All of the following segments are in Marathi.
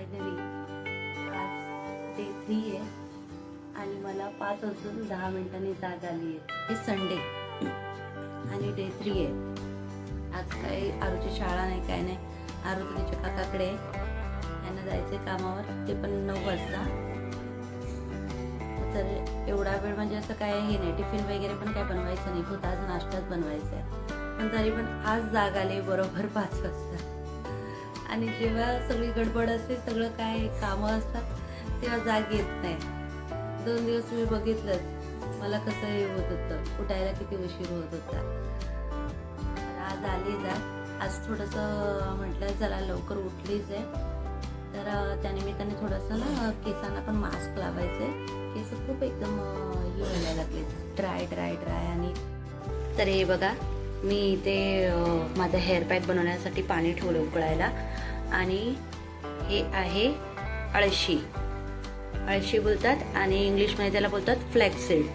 फायनली आज डे थ्री आहे आणि मला पाच वाजून दहा मिनिटांनी जाग आली आहे. हे संडे आणि डे थ्री आहे. आज काही आरूची शाळा नाही काय नाही. आरू तिच्या काकाकडे आहे. जायचं कामावर. ते पण नऊ वाजता. तर एवढा वेळ म्हणजे असं काय हे नाही. टिफिन वगैरे पण काय बनवायचं नाही. खूप आज नाश्ताच बनवायचा आहे. पण तरी पण आज जाग आली बरोबर पाच वाजता. आणि जेव्हा सगळी गडबड असते सगळं काय कामं असतात तेव्हा जाग येत नाही. दोन दिवस मी बघितलंच. मला कसं हे होत होतं? उठायला किती उशीर होत होता? तर आज आली जाग आज थोडंसं म्हटलं चला लवकर उठलीच आहे. तर त्यानिमित्ताने थोडंसं ना केसांना पण मास्क लावायचं. आहे केस खूप एकदम हे व्हायला लागले ड्राय ड्राय ड्राय आणि तर हे बघा मी इथे माझं हेअर पॅक बनवण्यासाठी पाणी ठेवलं उकळायला. आणि हे आहे अळशी. अळशी बोलतात आणि इंग्लिशमध्ये त्याला बोलतात फ्लॅक्सीड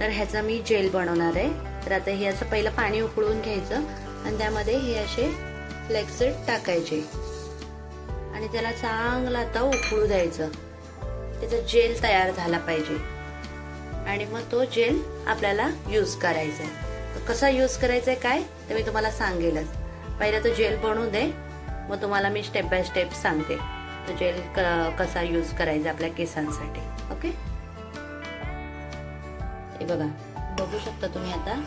तर ह्याचा मी जेल बनवणार आहे. तर आता हे असं पहिलं पाणी उकळून घ्यायचं आणि त्यामध्ये हे असे फ्लॅक्सीड टाकायचे. आणि त्याला चांगलं आता उकळू द्यायचं. त्याचा जेल तयार झाला पाहिजे. आणि मग तो जेल आपल्याला यूज करायचा आहे. कसा यूज करायचा आहे काय ते मी तुम्हाला सांगेलच. पहिलं तो जेल बनवू दे मग तुम्हाला मी स्टेप बाय स्टेप सांगते. तो जेल क- कसा यूज करायचा आपल्या केसांसाठी ओके? हे बघा बघू शकता तुम्ही आता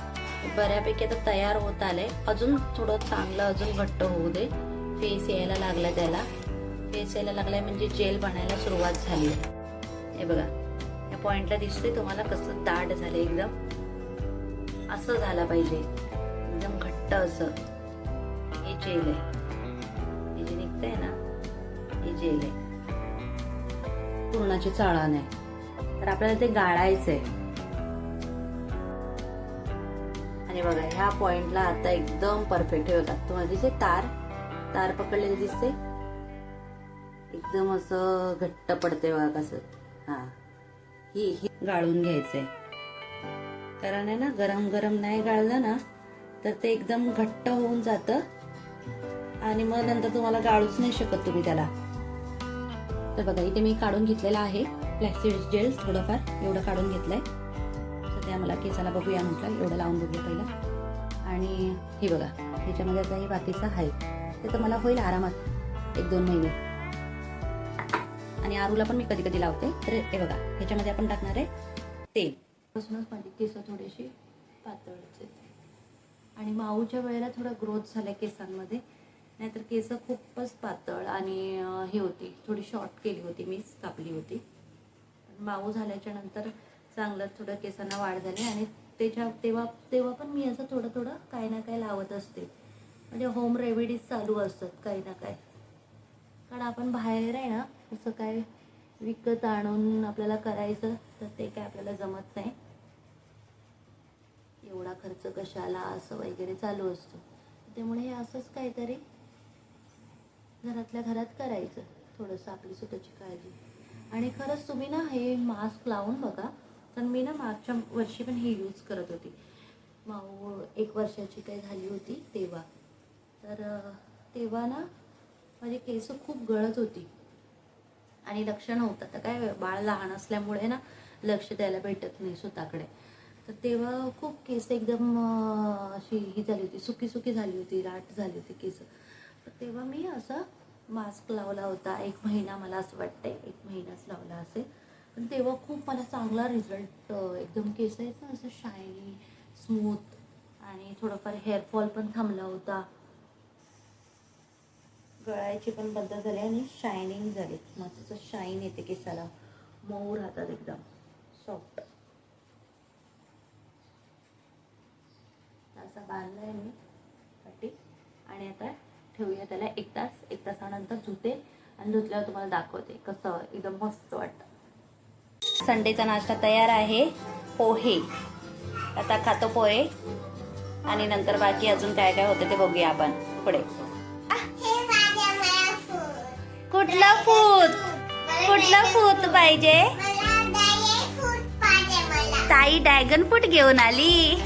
बऱ्यापैकी आता तयार होत आले अजून थोडं चांगलं अजून घट्ट होऊ दे. फेस यायला लागला त्याला. फेस यायला लागलाय म्हणजे जेल बनायला सुरुवात झाली आहे. हे बघा या पॉइंटला दिसते तुम्हाला कसं दाट झालं एकदम. असं झालं पाहिजे. एकदम घट्ट असं. हे जेल आहे. हे जे निघतंय ना हे जेल आहे. पूर्णाची चाळा नाही तर आपल्याला ते गाळायचंय. आणि बघा ह्या पॉइंटला आता एकदम परफेक्ट हे बघा. तुम्हाला दिसते तार? तार पकडलेली दिसते एकदम असं घट्ट पडते बघा कसं. हा. ही ही गाळून घ्यायचंय. कारण आहे ना गरम गरम नाही गाळलं ना तर ते एकदम घट्ट होऊन जातं. आणि मग नंतर तुम्हाला गाळूच नाही शकत तुम्ही त्याला. तर बघा इथे मी काढून घेतलेला आहे. प्लॅस्टिक जेल थोडंफार एवढं काढून घेतलंय. सध्या मला केसाला बघूया म्हटलं एवढं लावून बघूया पहिलं. आणि हे बघा ह्याच्यामध्ये आता हे बाकीचं आहे. ते तर मला होईल आरामात एक दोन महिने. आणि आरूला पण मी कधी कधी लावते. तर हे बघा ह्याच्यामध्ये आपण टाकणार आहे तेल. पासूनच माझी केस थोडीशी पातळच येते आणि माऊच्या वेळेला थोडा ग्रोथ झाला केसांमध्ये. नाहीतर केस खूपच पातळ आणि हे होती. थोडी शॉर्ट केली होती मीच कापली होती. माऊ झाल्याच्यानंतर चांगलं थोडं केसांना वाढ झाली आणि त्याच्या तेव्हा तेव्हा पण मी असं थोडं थोडं काही ना काही लावत असते. म्हणजे होम रेमेडीज चालू असतात काही ना काही. कारण आपण बाहेर आहे ना असं काय विकत आणून आपल्याला करायचं तर ते काय आपल्याला जमत नाही. एवढा खर्च कशाला असं वगैरे चालू असतो. त्यामुळे हे असंच काहीतरी घरातल्या घरात करायचं थोडंसं आपली स्वतःची काळजी. आणि खरंच तुम्ही ना हे मास्क लावून बघा. तर मी ना मागच्या वर्षी पण हे यूज करत होती. माऊ एक वर्षाची काही झाली होती तेव्हा. तर तेव्हा ना माझे केस खूप गळत होती. आणि लक्ष नव्हतं. तर काय बाळ लहान असल्यामुळे ना लक्ष द्यायला भेटत नाही स्वतःकडे. तर तेव्हा खूप केस एकदम अशी ही झाली होती. सुकी सुकी झाली होती राट झाली होती केस. तर तेव्हा मी असं मास्क लावला होता. एक महिना मला असं वाटतंय एक महिनाच लावला असेल. पण तेव्हा खूप मला चांगला रिझल्ट एकदम केस आहेत ना असं शायनी स्मूथ आणि थोडंफार हेअरफॉल पण थांबला होता. गळायची पण बंद झाली आणि शायनिंग झाली. मस्त शाईन येते केसाला. मऊ राहतात एकदम. सॉफ्ट असं बांधलं आहे मी पट्टी. आणि आता ठेवूया त्याला एक तास. एक तासानंतर धुते आणि धुतल्यावर तुम्हाला दाखवते कसं एकदम मस्त वाटतं. संडेचा नाश्ता तयार आहे. पोहे. आता खातो पोहे. आणि नंतर बाकी अजून काय काय होते ते बघूया आपण पुढे. कुठलं फूत? कुठलं फूत पाहिजे? ताई ड्रॅगन फ्रूट घेऊन आली.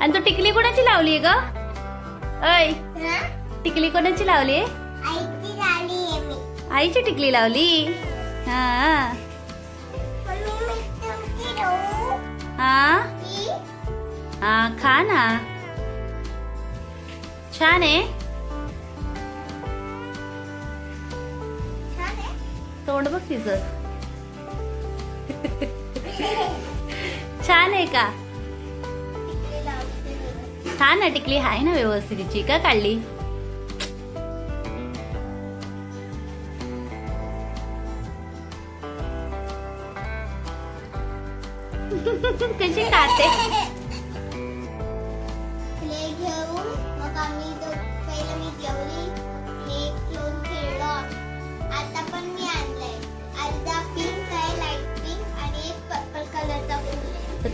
आणि तू टिकली कोणाची लावली ग? ऐ टिकली कोणाची लावली आईची टिकली लावली. हा. हा? हा खा ना. छान आहे. तोंड बघ तिचं. छान आहे का. छान आहे टिकली. आहे ना व्यवस्थित तिची. का काढली? कशी खाते?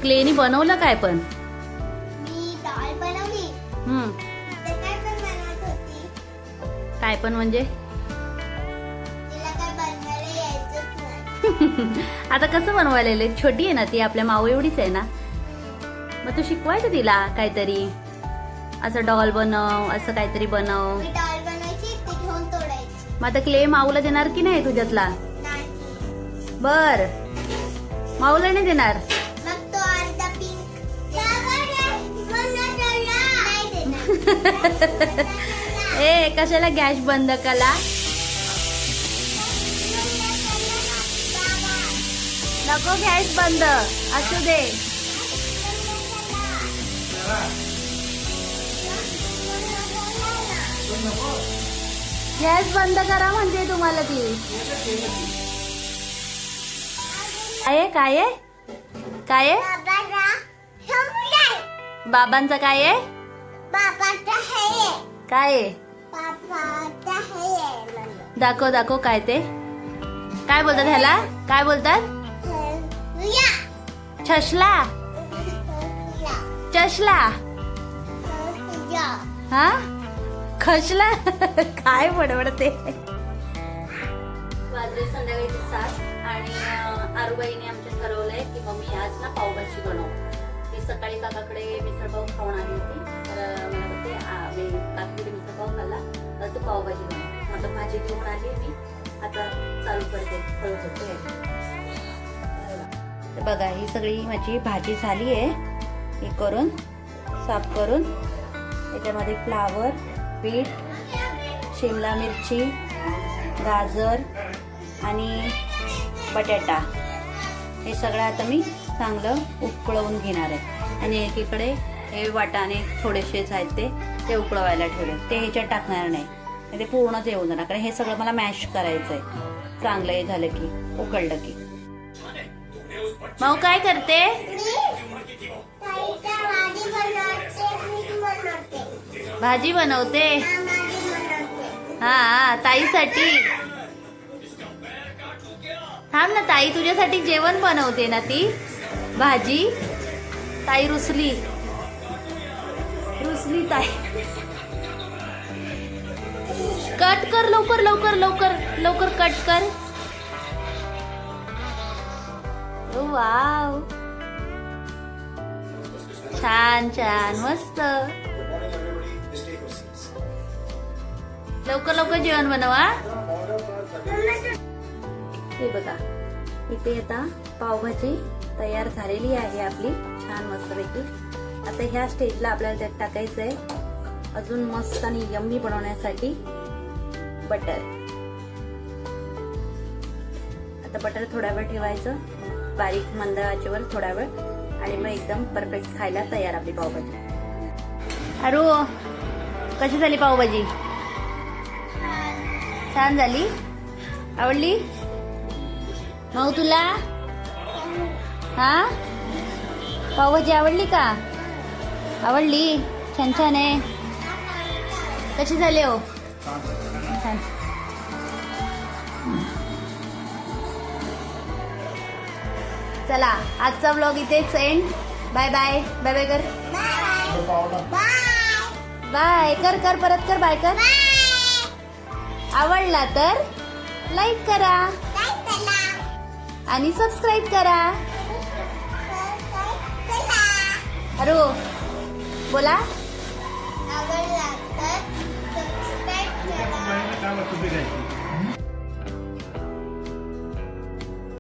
क्लेनी बनवलं काय पण? मी डाळ बनवली. हम्म. तर काय पण बनवत होती. काय पण म्हणजे? तिला काय बनवायला यायचंच नाही. आता कसं बनवायला छोटी आहे ना ती आपल्या माऊ एवढीच आहे ना. मग तू शिकवायचं तिला काहीतरी. असं डॉल बनव असं काहीतरी बनव. मी डाळ बनवायची ते घेऊन तोडायची. मग आता क्ले माऊला देणार की नाही तुझ्यातला? नाही. बर. माऊला नाही देणार? ए कशाला गॅस बंद कला? नको गॅस बंद असू दे. गॅस बंद करा म्हणते तुम्हाला ती. काय आहे काय आहे? काय बाबांचं काय आहे? काय? आहे बाबाचा हे दाखव दाखव काय ते. काय बोलतात ह्याला? काय बोलतात? या छशला चशला हा? खशला काय बडबडते. वाजले संध्याकाळी सात आणि अं, आरुबाईने आमच्या ठरवलंय की मम्मी आज ना पावभाजी बनव. मी सकाळी काकाकडे मिसळपाव खाऊन आली होती. तर मला बोलते मी काकीकडे मिसळपाव खाल्ला तर तू पावभाजी बनव. आता भाजी घेऊन आली मी आता चालू करते. हळूहळू तर बघा ही सगळी माझी भाजी झाली आहे. हे करून साफ करून त्याच्यामध्ये फ्लावर बीट शिमला मिरची गाजर आणि बटाटा. हे सगळं आता मी चांगलं उकळवून घेणार आहे. आणि एकीकडे हे वाटाणे थोडेसेच आहेत ते ते उकळवायला ठेवले. ते ह्याच्यात टाकणार नाही. ते पूर्णच येऊन जाणार. कारण हे सगळं मला मॅश करायचं आहे चांगलं हे झालं की उकळलं की. माऊ काय करते? भाजी बनवते भाजी बनवते. हा ताईसाठी. थांब ना ताई तुझ्यासाठी जेवण बनवते ना ती. भाजी. ताई रुसली. रुसली ताई. कट कर लवकर लवकर लवकर लवकर कट कर. वाव. छान छान मस्त. लवकर लवकर जेवण बनवा हे बघा इथे आता पावभाजी तयार झालेली आहे आपली छान मस्तपैकी. आता ह्या स्टेजला आपल्याला त्यात टाकायचं आहे अजून मस्त आणि यम्मी बनवण्यासाठी बटर. आता बटर थोडा वेळ ठेवायचं बारीक मंद आचेवर थोडा वेळ आणि मग एकदम परफेक्ट खायला तयार आपली पावभाजी. अरू कशी झाली पावभाजी? छान झाली? आवडली? मग तुला? हा? पावभाजी आवडली का? आवडली. छान छान आहे. कशी झाली हो? छान. चला आजचा ब्लॉग इथेच end bye bye bye bye कर. बाय बाय कर कर परत कर बाय कर. आवडला तर लाईक करा. आणि सबस्क्राईब करा. अरो बोला. आवडला तर सबस्क्राईब करा.